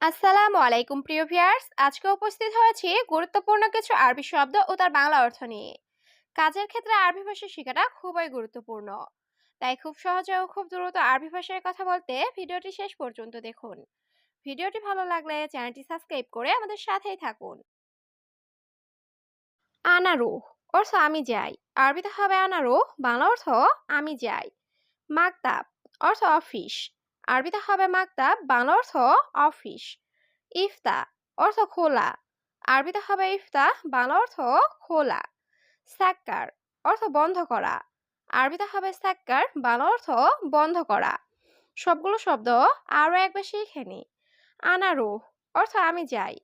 আসসালামু আলাইকুম, প্রিয় ভিউয়ার্স। আজকে উপস্থিত হয়েছি গুরুত্বপূর্ণ কিছু আরবি শব্দ ও তার বাংলা অর্থ নিয়ে। কাজের ক্ষেত্রে আরবি ভাষা শেখাটা খুবই গুরুত্বপূর্ণ। তাই খুব সহজে ও খুব দ্রুত আরবি ভাষায় কথা বলতে ভিডিওটি শেষ পর্যন্ত দেখুন। ভিডিওটি ভালো লাগলে চ্যানেলটি সাবস্ক্রাইব করে আমাদের সাথেই থাকুন। আনারু অর্থ আমি যাই। আরবিতে হবে আনারু বাংলা অর্থ আমি যাই। মাকতাব অর্থ অফিস আরবিতে হবে মাকতাব বাংলা অর্থ অফিস ইফতা অর্থ খোলা, আরবিতে হবে ইফতা, বাংলা অর্থ খোলা সাক্কার অর্থ বন্ধ করা, আরবিতে হবে সাক্কার বাংলা অর্থ বন্ধ করা। সবগুলো শব্দ আরও একবার শিখে নি। আনারু অর্থ আমি যাই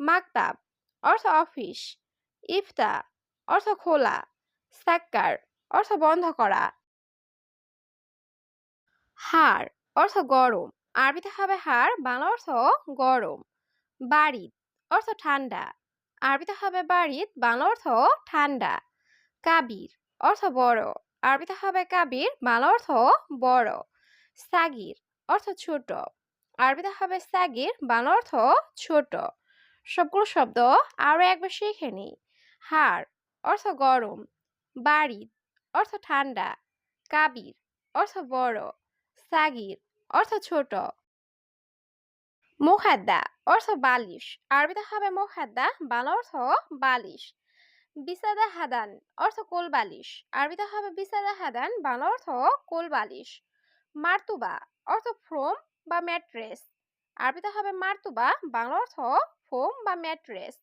মাকতাব অর্থ অফিস ইফতা অর্থ খোলা সাক্কার অর্থ বন্ধ করা। হাড় অর্থ গরম। আরবিতে হবে হাড় বাংলা অর্থ গরম। বাড়িত অর্থ ঠান্ডা। আরবিতে হবে বাড়িত বাংলা অর্থ ঠান্ডা। কাবির, অর্থ বড়। আরবিতে হবে কাবির, বাংলা অর্থ বড়। সাগির, অর্থ ছোট। আরবিতে হবে সাগির, বাংলা অর্থ ছোট। সবগুলো শব্দ আরও একবার শিখে নি হাড় অর্থ গরম। বাড়িত অর্থ ঠান্ডা। কাবির, অর্থ বড়। সাগির অর্থ ছোট। মুহাদ্দা, অর্থ বালিশ। আরবিতে হবে মুহাদ্দা, বাংলা অর্থ বালিশ। বিসাদা হাদান, অর্থ কোল বালিশ। আরবিতে হবে বিসাদা হাদান, বাংলা অর্থ কোল বালিশ। মার্তুবা, অর্থ ফ্রোম বা ম্যাট্রেস। আরবিতে হবে মার্তুবা, বাংলা অর্থ ফোম বা ম্যাট্রেস।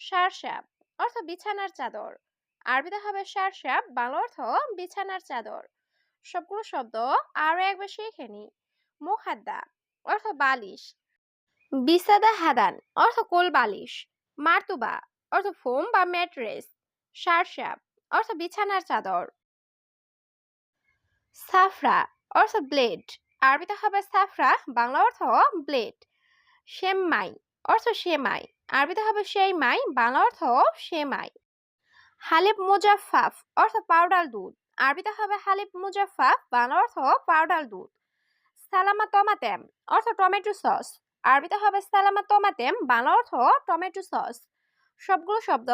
সারসাপ অর্থ বিছানার চাদর। আরবিতে হবে সারসাপ বাংলা অর্থ বিছানার চাদর। সবগুলো শব্দ আরও একবার শিখে নি মুহাদ্দা অর্থ বালিশ। বিসাদা হাদান অর্থ কোল বালিশ। মার্তুবা অর্থ ফোম বা ম্যাট্রেস। সারসাপ অর্থ বিছানার চাদর। সাফরা অর্থ ব্লেড। আরবিতে হবে সাফরা, বাংলা অর্থ ব্লেড। সেমাই অর্থ সেমাই। আরবিতে হবে সেমাই, বাংলা অর্থ সেমাই। হালিব মুজাফাফ অর্থ পাউডার দুধ। আরবিতে হবে হালিব মুজাফাফ বাংলা অর্থ পাউডার দুধ। সালামা টমাটেম অর্থ টমেটো সস। আরবিতে হবে সালামা টমাটেম বাংলা অর্থ টমেটো সস। সবগুলো শব্দ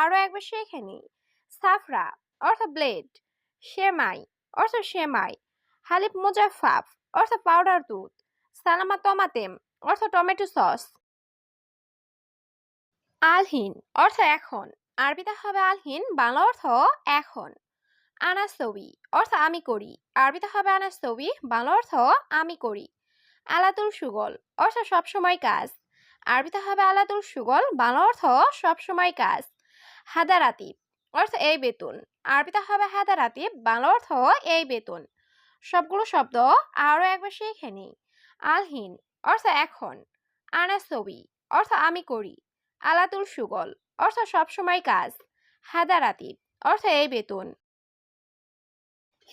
আরও একবার শিখে নি সাফরা অর্থ ব্লেড। সেমাই অর্থ সেমাই। হালিব মুজাফাফ অর্থ পাউডার দুধ। সালামা টমাটেম অর্থ টমেটো সস। আলহিন অর্থ এখন। আরবিতে হবে আলহিন, বাংলা অর্থ এখন। আনাস্তবি অর্থ আমি করি। আরবিতে হবে আনাস্তবি বাংলা অর্থ আমি করি। আলাতুল সুগল অর্থ সবসময় কাজ। আরবিতে হবে আলাতুল সুগল, বাংলা অর্থ সবসময় কাজ। হাদারাতিব অর্থ এই বেতন। আরবিতে হবে হাদারাতিব বাংলা অর্থ এই বেতন। সবগুলো শব্দ আরও একবার শিখে নি আলহিন অর্থ এখন। আনাস্তবি অর্থ আমি করি। আলাতুল সুগল অর্থ সবসময় কাজ। হাদারাতিব অর্থ এই বেতন।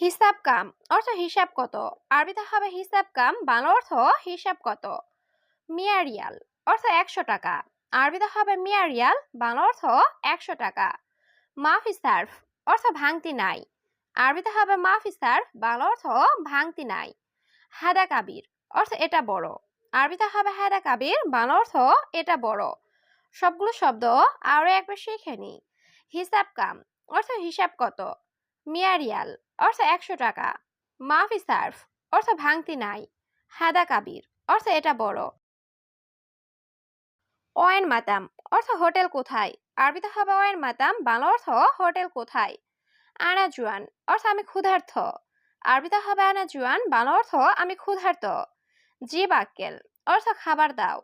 হিসাব কাম অর্থ হিসাব কত? আরবিতে হবে হিসাব কাম, বাংলা অর্থ হিসাব কত? মিয়ারিয়াল অর্থ একশো টাকা। আরবিতে হবে মিয়ারিয়াল, বাংলা অর্থ একশো টাকা। মাফি সার্ফ অর্থ ভাঙতি নাই। আরবিতে হবে মাফি সার্ফ, বাংলা অর্থ ভাঙতি নাই। হাদা কাবির অর্থ এটা বড়। আরবিতে হবে হাদা কাবির, বাংলা অর্থ এটা বড়। সবগুলো শব্দ আরও একবার শিখে নি। হিসাব কাম অর্থ হিসাব কত? মিয়ারিয়াল অর্থ একশো টাকা। মাফি সার্ফ, অর্থ ভাঙতি নাই। হাদা কাবির, অর্থ এটা বড়। ওয়েন মাতাম, অর্থ হোটেল কোথায়? আরবিতে হবে ওয়েন মাতাম, বাংলা অর্থ হোটেল কোথায়? আনা জুয়ান, অর্থ আমি ক্ষুধার্থ আরবিতে হবে আনা জুয়ান, বাংলা অর্থ আমি ক্ষুধার্ত। জি বাক্কেল অর্থ খাবার দাও।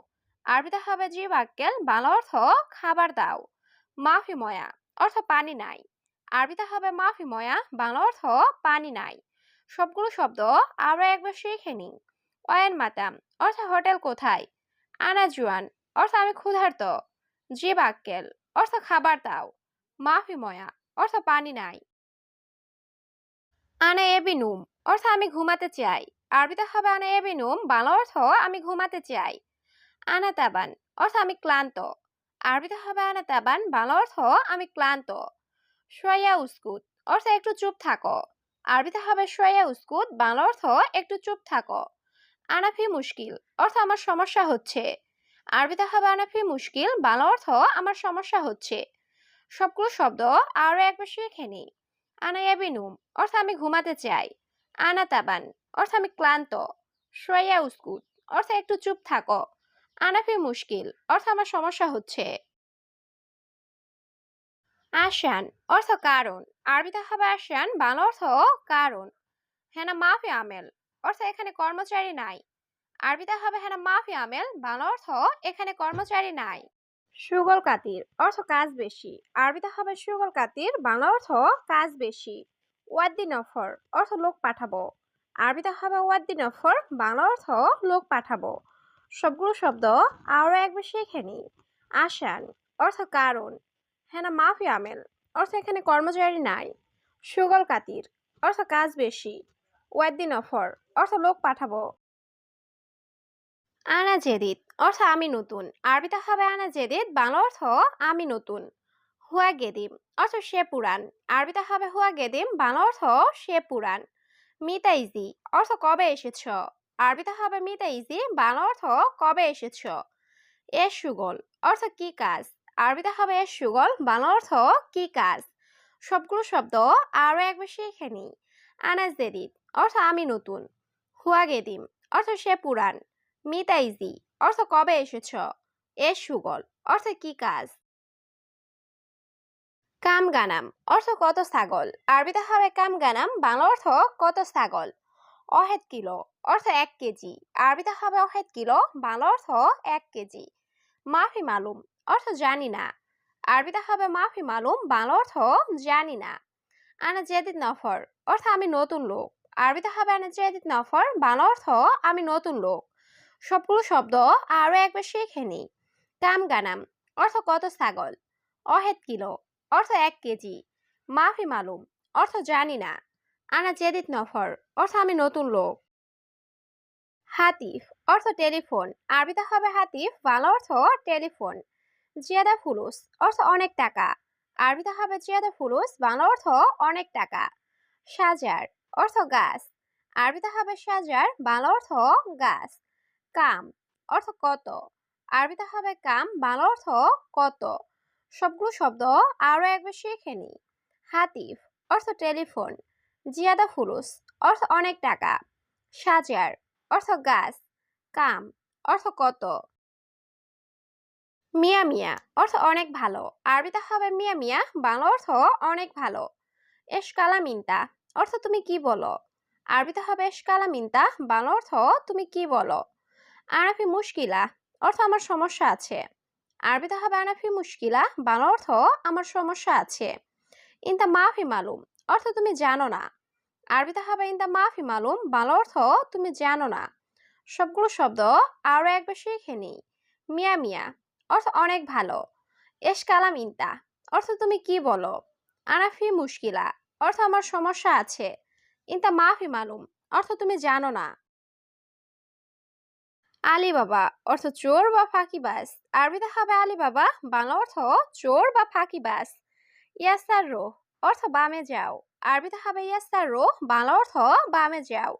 আরবিতে হবে জি বাক্কেল বাংলা অর্থ খাবার দাও। মাফি ময়া, অর্থ পানি নাই। আরবিতে হবে মাফি ময়া, বাংলা অর্থ পানি নাই। সবগুলো শব্দ আরও একবার শিখে নিই। অয়েন মাতাম, অর্থ হোটেল কোথায়? আনা জুয়ান, অর্থ আমি ক্ষুধার্ত। জি বাক্কেল অর্থ খাবার দাও। মাফি ময়া, অর্থ পানি নাই। আনা এবিনুম, অর্থ আমি ঘুমাতে চাই। আরবিতে হবে আনা এবিনুম, বাংলা অর্থ আমি ঘুমাতে চাই। আনা তাবান, অর্থ আমি ক্লান্ত। আরবিতে হবে আনা তাবান, বাংলা অর্থ আমি ক্লান্ত। সোয়া উস্কুত, অর্থ একটু চুপ থাকো। আরবিতে হবে সোয়া উস্কুত, বাংলা অর্থ একটু চুপ থাকো। আনাফি মুশকিল, অর্থ আমার সমস্যা হচ্ছে। আরবিতে হবে আনা ফি মুশকিল, বাংলা অর্থ আমার সমস্যা হচ্ছে। সবগুলো শব্দ আরও একবার শিখে নিই। আনা ইয়াবিনুম অর্থ আমি ঘুমাতে চাই। আনা তাবান অর্থ আমি ক্লান্ত। সোয়া উস্কুত, অর্থ একটু চুপ থাকো। আনাফি মুশকিল, অর্থ আমার সমস্যা হচ্ছে। আশান অর্থ কারণ। আরবিতে হবে আশান বাংলা অর্থ কারণ। হেনা মাফি আমেল, অর্থ এখানে কর্মচারী নাই। আরবিতে হবে হেনা মাফি আমেল, বাংলা অর্থ এখানে কর্মচারী নাই। সুগল কাতির, অর্থ কাজ বেশি। আরবিতে হবে সুগল কাতির, বাংলা অর্থ কাজ বেশি। ওয়াদ্দি নফর, অর্থ লোক পাঠাবো। আরবিতে হবে ওয়াদ্দি নফর, বাংলা অর্থ লোক পাঠাবো। সবগুলো শব্দ আরও একবার শিখে নিই। আসান, অর্থ কারণ। হ্যাঁ মাফি আমেল। অর্থ এখানে কর্মচারী নাই। সুগল কাতির। অর্থ কাজ বেশি। ওয়াদ্দিন অফর। অর্থ লোক পাঠাবো। আনা জেদিদ। অর্থ আমি নতুন। আরবিতে হবে আনা জেদিত বাংলা অর্থ আমি নতুন। হুয়া গেদিম। অর্থ সে পুরাণ আরবিতে হবে হুয়া গেদিম, বাংলা অর্থ সে পুরাণ মিতাইজি অর্থ কবে এসেছ? আরবিতে হবে মিতা ইজি, বাংলা অর্থ কবে এসেছ? এ সুগল। অর্থ কি কাজ? আরবিতে হবে সুগল, বাংলা অর্থ কি কাজ? সবগুলো শব্দ আরও একবার শিখে নিই। আনাজ দেদিত অর্থ আমি নতুন। হুয়া গেদিম, অর্থ সে পুরাণ মিতা ইজি অর্থ কবে এসেছ? এ সুগল, অর্থ কি কাজ? কাম গানাম অর্থ কত ছাগল? আরবিতে হবে কাম গানাম বাংলা অর্থ কত ছাগল? অহেদ কিলো, অর্থ এক কেজি। আরবিতে হবে অহেদ কিলো, বাংলা অর্থ এক কেজি। মাফি মালুম অর্থ জানি না। আরবিতে হবে মাফি মালুম, বাংলা অর্থ জানি না। আনা জেদিদ নফর, অর্থ আমি নতুন লোক। আরবিতে হবে আনা জেদিদ নফর, বাংলা অর্থ আমি নতুন লোক। সবগুলো শব্দ আরও একবার শিখে নিই। কাম গানাম, অর্থ কত ছাগল? অহেদ কিলো, অর্থ এক কেজি। মাফি মালুম, অর্থ জানি না। আনা জেদিত নফর, অর্থ আমি নতুন লোক। হাতিফ, অর্থ টেলিফোন। আরবিতে হবে হাতিফ, বাংলা অর্থ টেলিফোন। জিয়াদা ফুলুস, অর্থ অনেক টাকা। আরবিতে হবে জিয়াদা ফুলুস, বাংলা অর্থ অনেক টাকা। সাজার, অর্থ গাছ। আরবিতে হবে সাজার, বাংলা অর্থ গাছ। কাম, অর্থ কত। আরবিতে হবে কাম, বাংলা অর্থ কত। সবগুলো শব্দ আরও একবার শিখে নি। হাতিফ, অর্থ টেলিফোন। জিয়াদা ফুলুস, অর্থ অনেক টাকা। সাজার, অর্থ গাছ। কাম, অর্থ কত। মিয়া মিয়া অর্থ অনেক ভালো। আরবিতে হবে মিয়া মিয়া, বাংলা অর্থ অনেক ভালো। এসকালা মিন্তা অর্থ তুমি কি বলো? আরবিতে হবে এসকালা মিন্তা বাংলা অর্থ তুমি কি বলো? আনাফি মুশকিলা অর্থ আমার সমস্যা আছে। আরবিতে হবে আনাফি মুশকিলা, বাংলা অর্থ আমার সমস্যা আছে। ইনতা মাফি মালুম অর্থ তুমি জানো না। আরবিতে হবে ইনতা মাফি মালুম, বাংলা অর্থ তুমি জানো না। সবগুলো শব্দ আরও একবার শিখে নিই। মিয়া মিয়া অর্থ অনেক ভালো। এস কালাম ইনতা, অর্থ তুমি কি বলো? আনাফি মুশকিলা, অর্থ আমার সমস্যা আছে। ইনতা মাফি মালুম, অর্থ তুমি জানো না। আলী বাবা অর্থ চোর বা ফাঁকিবাস আরবিতে হবে আলী বাবা বাংলা অর্থ চোর বা ফাঁকিবাস ইয়াসার রো, অর্থ বামে যাও। আরবিতে হবে ইয়াসার রো, বাংলা অর্থ বামে যাও।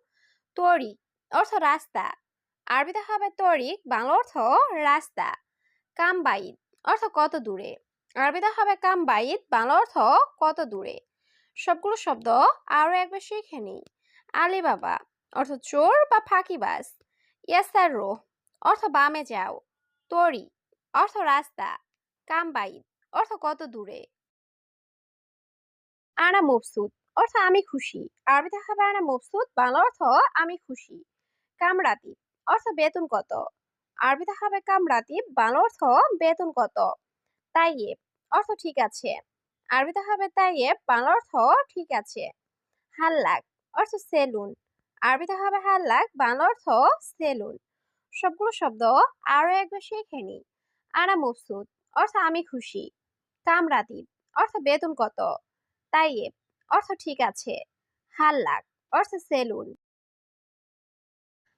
তরিক, অর্থ রাস্তা। আরবিতে হবে তরিক, বাংলা অর্থ রাস্তা। কামবাইদ অর্থ কত দূরে? আরবিতে হবে কামবাইদ বাংলা অর্থ কত দূরে? সবগুলো শব্দ আরও একবার শিখে নিই। আলী বাবা অর্থ চোর বা ফাঁকিবাস ইয়াসার রো অর্থ বামে যাও। তরি, অর্থ রাস্তা। কামবাইদ অর্থ কত দূরে? আনা মবসুদ অর্থ আমি খুশি। আরবিতে হবে আনা মবসুদ বাংলা অর্থ আমি খুশি। কামরাতি অর্থ বেতন কত? আরবিতে হবে কামরাতি, বাংলা অর্থ বেতন কত? তাইয়েব, অর্থ ঠিক আছে। আরবিতে হবে তাইয়েব, বাংলা অর্থ ঠিক আছে। হাল্লাক, অর্থ সেলুন। আরবিতে হবে হাল্লাক, বাংলা অর্থ সেলুন। সবগুলো শব্দ আরও একবার শিখে নি। আনা মবসুদ অর্থ আমি খুশি। কামরাতিব অর্থ বেতন কত? তাইয়েব, অর্থ ঠিক আছে। হাল্লাক, অর্থ সেলুন।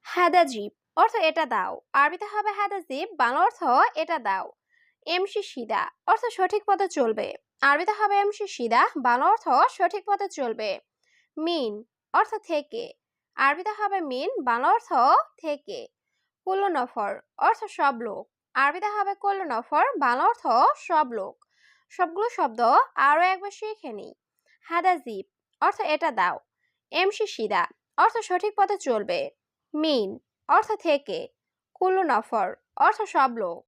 হাদাজিব অর্থ এটা দাও। আরবিতে হবে হাদাজিব বাংলা অর্থ এটা দাও। এমসি সিদা, অর্থ সঠিক পথে চলবে। আরবিতে হবে এমসি সিদা, বাংলা অর্থ সঠিক পথে চলবে। মিন, অর্থ থেকে। আরবিতে হবে মিন, বাংলা অর্থ থেকে। কুল্লো নফর অর্থ সব লোক। আরবিতে হবে কল্লু নফর বাংলা অর্থ সব লোক। সবগুলো শব্দ আরও একবার শিখে নিই। হাদা জিপ অর্থ এটা দাও। এমসি সিদা, অর্থ সঠিক পথে চলবে। মিন অর্থ থেকে কুল্লু নফর অর্থ সব লোক।